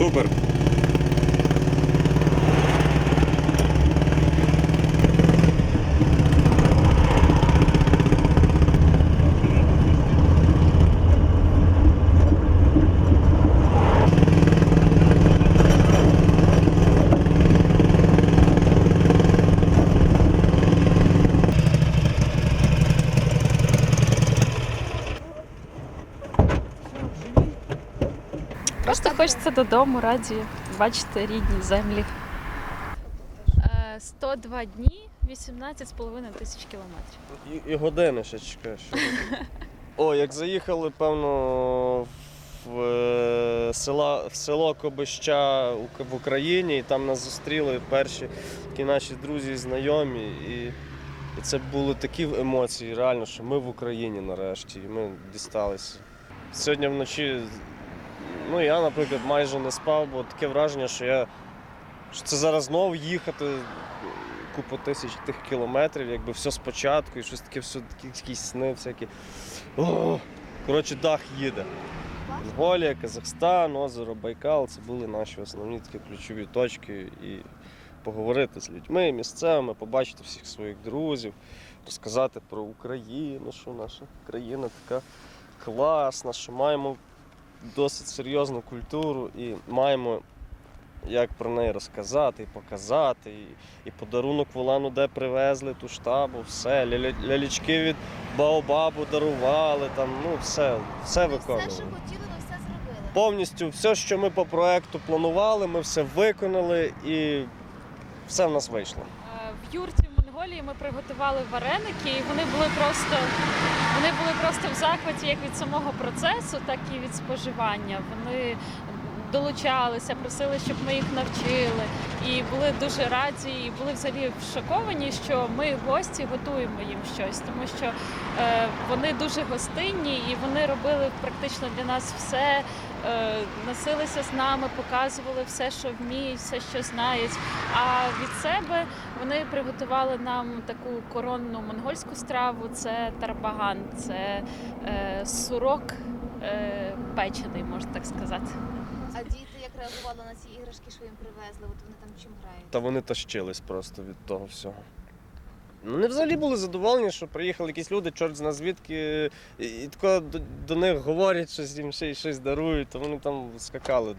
Супер. Просто хочеться додому, раді бачити рідні землі. Е, 102 дні, 18,5 тисяч кілометрів. І, і години ще чекаєш. О, як заїхали, певно, в, е, села, в село Кобища в Україні, і там нас зустріли перші такі наші друзі і знайомі. І, і це були такі емоції, реально, що ми в Україні нарешті, і ми дісталися. Сьогодні вночі, ну я, наприклад, майже не спав, бо таке враження, що я що це зараз знову їхати купу тисяч тих кілометрів, якби все спочатку, і щось таке, все якісь сни всякі. О, коротше, дах їде. Монголія, Казахстан, озеро Байкал це були наші основні такі ключові точки. І поговорити з людьми місцевими, побачити всіх своїх друзів, розказати про Україну, що наша країна така класна, що маємо досить серйозну культуру і маємо як про неї розказати і показати. І, і подарунок Волану, де привезли ту штабу, все. Ляля- Лялічки від Баобабу дарували, там, ну все, все Ми виконували. Все, що хотіли, ми все зробили. Повністю все, що ми по проекту планували, ми все виконали і все в нас вийшло. Е, В юрті Монголії ми приготували вареники, і вони були просто вони були просто в захваті як від самого процесу, так і від споживання. Вони долучалися, просили, щоб ми їх навчили, і були дуже раді, і були взагалі шоковані, що ми гості готуємо їм щось, тому що е, вони дуже гостинні і вони робили практично для нас все. е, Носилися з нами, показували все, що вміють, все, що знають. А від себе вони приготували нам таку коронну монгольську страву. Це тарбаган, це е, сурок е, печений, можна так сказати. А реагували на ці іграшки, що їм привезли? От вони там чим грають? Та вони тащились просто від того всього. Ну, Вони взагалі були задоволені, що приїхали якісь люди, чорт зна звідки, і, і тако до, до них говорять, щось їм ще й щось дарують, то вони там скакали.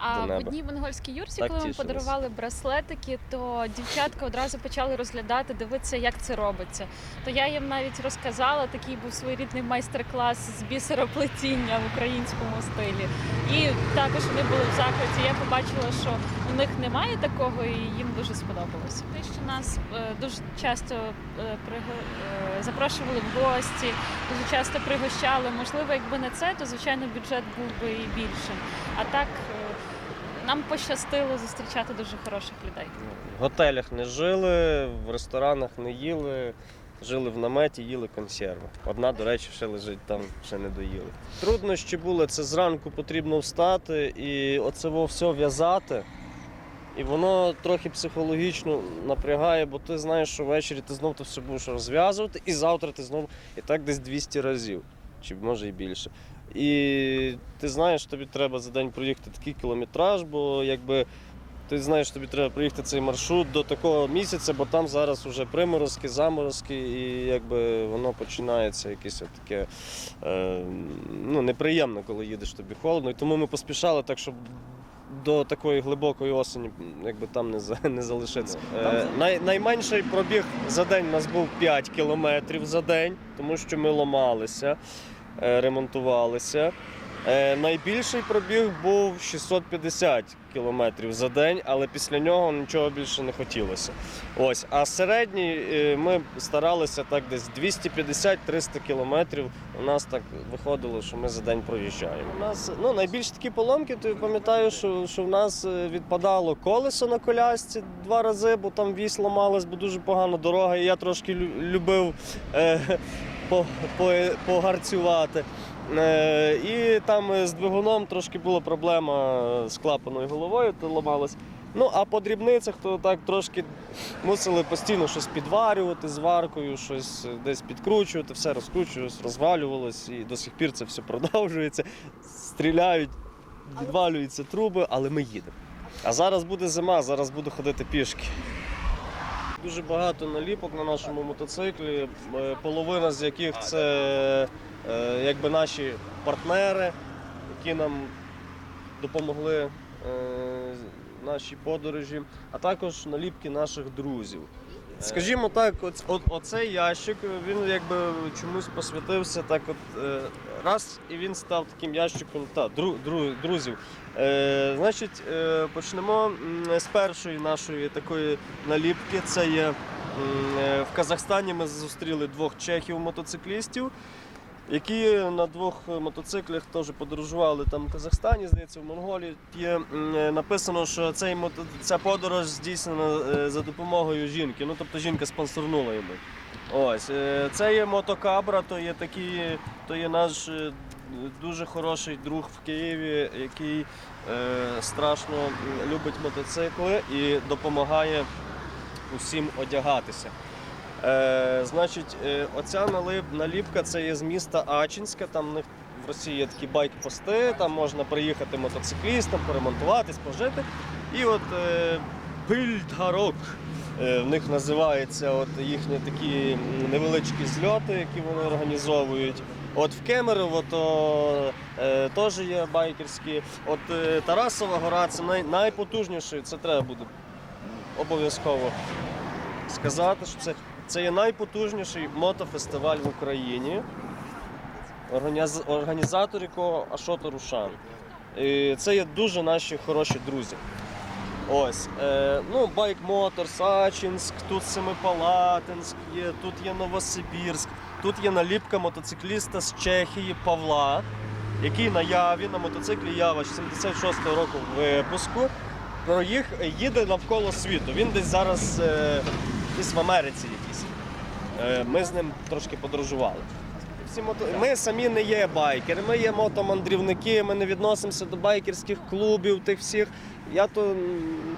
А До в неба. одній монгольській юрці, Так коли ми тішились. подарували браслетики, то дівчатка одразу почали розглядати, дивитися, як це робиться. То я їм навіть розказала, такий був своєрідний майстер-клас з бісероплетіння в українському стилі. І також вони були в захваті. Я побачила, що у них немає такого, і їм дуже сподобалось. Те, що нас е, дуже часто е, е, запрошували в гості, дуже часто пригощали. Можливо, якби не це, то звичайно бюджет був би і більшим. А так нам пощастило зустрічати дуже хороших людей. В готелях не жили, в ресторанах не їли, жили в наметі, їли консерви. Одна, до речі, ще лежить там, ще не доїли. Труднощі були, це зранку потрібно встати і оце все в'язати. І воно трохи психологічно напрягає, бо ти знаєш, що ввечері ти знов то все будеш розв'язувати, і завтра ти знову і так десь 200 разів, чи може і більше. І ти знаєш, тобі треба за день проїхати такий кілометраж, бо якби ти знаєш, тобі треба проїхати цей маршрут до такого місяця, бо там зараз вже приморозки, заморозки, і якби воно починається якесь таке е, ну, неприємно, коли їдеш тобі холодно. І тому ми поспішали так, щоб до такої глибокої осені якби там не, за- не залишиться. Е, най, найменший пробіг за день у нас був 5 кілометрів за день, тому що ми ломалися, е, ремонтувалися. Е, найбільший пробіг був 650 кілометрів за день, але після нього нічого більше не хотілося. Ось, а середній е, ми старалися так десь 250-300 кілометрів. У нас так виходило, що ми за день проїжджаємо. У нас ну, найбільш такі поломки, то я пам'ятаю, що, що в нас е, відпадало колесо на колясці два рази, бо там вісь ламалась, бо дуже погана дорога, і я трошки лю- любив е, по, по, погарцювати. Е, і там з двигуном трошки була проблема з клапаною головою, то ламалось. Ну, а по дрібницях то так трошки мусили постійно щось підварювати з варкою, щось десь підкручувати, все розкручувалось, розвалювалось, і до сих пір це все продовжується. Стріляють відвалюються труби, але ми їдемо. А зараз буде зима, зараз буду ходити пішки. Дуже багато наліпок на нашому мотоциклі, е, половина з яких це якби наші партнери, які нам допомогли е, в нашій подорожі, а також наліпки наших друзів. Скажімо так, оцей ящик він якби чомусь посвятився так, от е, раз, і він став таким ящиком та, дру, дру, друзів. Е, значить, е, почнемо з першої нашої такої наліпки. Це є е, в Казахстані. Ми зустріли двох чехів-мотоциклістів, які на двох мотоциклях теж подорожували там в Казахстані, здається, в Монголії. Є написано, що цей ця подорож здійснена е, за допомогою жінки. Ну тобто жінка спонсорнула йому. Ось е, це є мотокабра, то є такі, то є наш е, дуже хороший друг в Києві, який страшно любить мотоцикли і допомагає усім одягатися. Е, значить, е, оця налип, наліпка це є з міста Ачинська. Там в них в Росії є такі байк-пости, там можна приїхати мотоциклістам, поремонтуватись, пожити. І от е, Бильдгарок. е, В них називається от їхні такі невеличкі зльоти, які вони організовують. От в Кемерово то е, теж є байкерські. От е, Тарасова гора це най, найпотужніший, це треба буде обов'язково сказати, що це, це є найпотужніший мотофестиваль в Україні, організ, організатор якого Ашото Рушан. І це є дуже наші хороші друзі. Ось, е, ну, Байк Мотор, Сачинськ, тут Семипалатинськ є, тут є Новосибірськ, тут є наліпка мотоцикліста з Чехії Павла, який на Яві на мотоциклі Ява 76-го року випуску. Проїх їде навколо світу. Він десь зараз е, десь в Америці якийсь. Е, ми з ним трошки подорожували. Ми самі не є байкери, ми є мотомандрівники, ми не відносимося до байкерських клубів, тих всіх. Я то,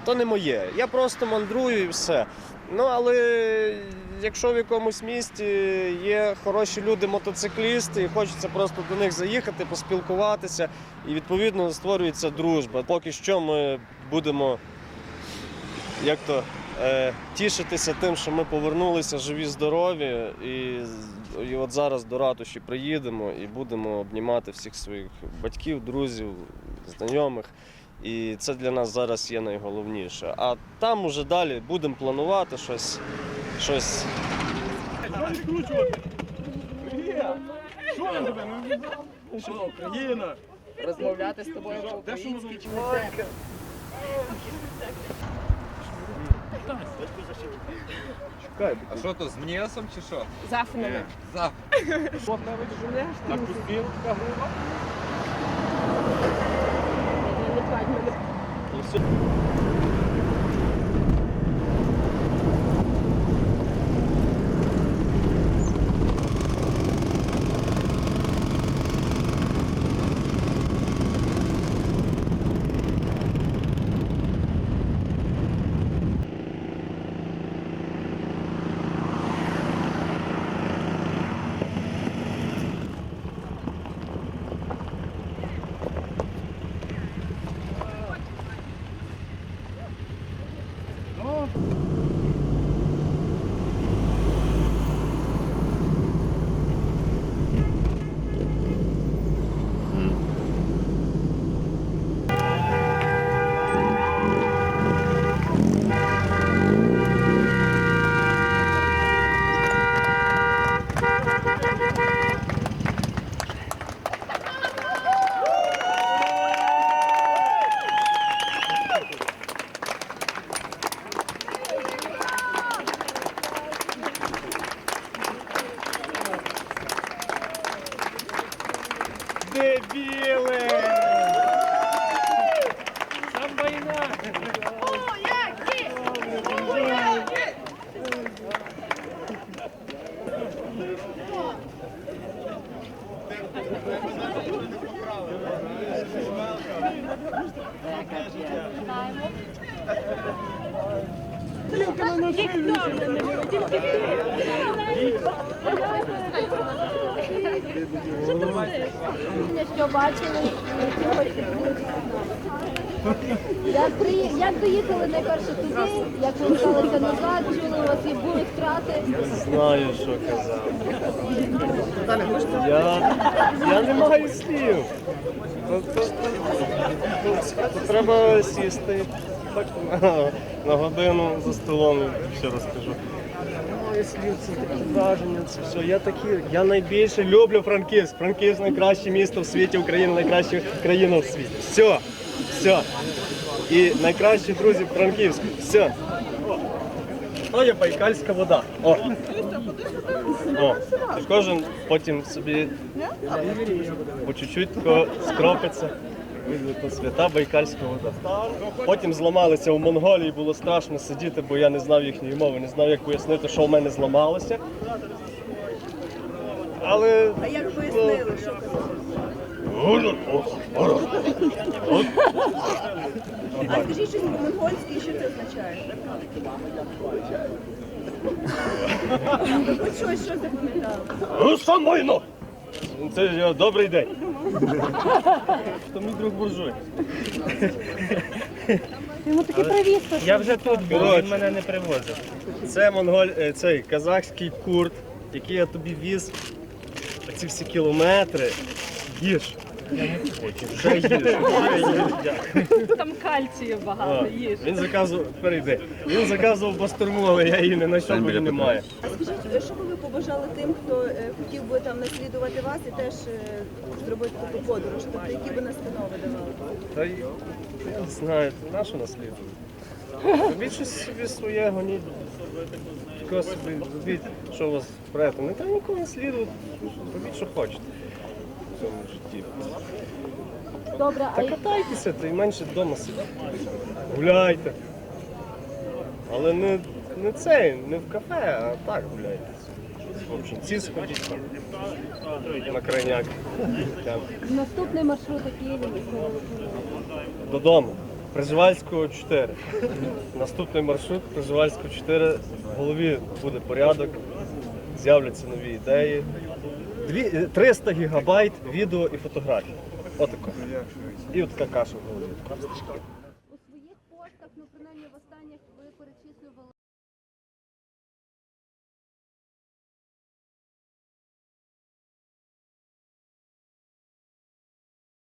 то не моє. Я просто мандрую і все. Ну, але якщо в якомусь місті є хороші люди, мотоциклісти, і хочеться просто до них заїхати, поспілкуватися, і відповідно створюється дружба. Поки що ми будемо як то, тішитися тим, що ми повернулися живі, здорові, і, і от зараз до ратуші приїдемо і будемо обнімати всіх своїх батьків, друзів, знайомих. І це для нас зараз є найголовніше. А там уже далі будемо планувати щось. щось. Що, Україна? Розмовляти з тобою по-українськи А що то з м'ясом чи що? Зафнами. За. Так успів, така груба. Не плать мене. І все. Що бачили, хочете подивитися. Як, доїхали найперше туди, як поверталися назад, чули, у вас були втрати. Знаю, що казав. Я, я не маю слів. То, то, то, то, то треба сісти на, на годину за столом і все розкажу. Немає слів, це такі враження, це все. Я такі, я найбільше люблю Франківськ. Франківськ найкраще місто в світі, Україна найкраща країна в світі. Все, все. І найкращі друзі Франківську. Все. То є байкальська вода. О. О. Кожен потім собі по чуть-чуть тако скропиться. Видно, свята байкальська вода. Потім зламалися в Монголії, було страшно сидіти, бо я не знав їхньої мови, не знав, як пояснити, що в мене зламалося. Але. А як пояснили, що? А скажіть щось по-монгольськи, що це означає? Хоч щось, що запам'ятали. Ну, самойно! Це ж його добрий день. То мій друг буржуй. Йому такі привіз. Я вже тут був, він мене не привозив. Це монголь, е, цей казахський курт, який я тобі віз ці всі кілометри. Їж. Не. Вже їж. Там кальцію багато, їж. Він заказував, перейди. Він заказував бастурму, але я її не знайшов, бо її немає. А скажіть, що би ви побажали тим, хто е, хотів би там наслідувати вас і теж е, зробити таку подорож? Тобто які би настанови давали? Та й я не знаю, нашу наслідує. Робіть щось собі своє, гоніть. Тако собі робіть, що у вас впрето. Не треба нікого наслідувати. Робіть, що хочете в цьому житті. Добре, Та катайтеся, та й менше вдома сидіть. Гуляйте. Але не, не цей, не в кафе, а так гуляйте. В общем, ці сходіть там. На крайняк. Там. наступний маршрут, який ви Додому. Приживальського 4. Наступний маршрут Приживальського 4. В голові буде порядок, з'являться нові ідеї. Дві, е, 300 гігабайт відео і фотографій. Отако. І от така каша в голові.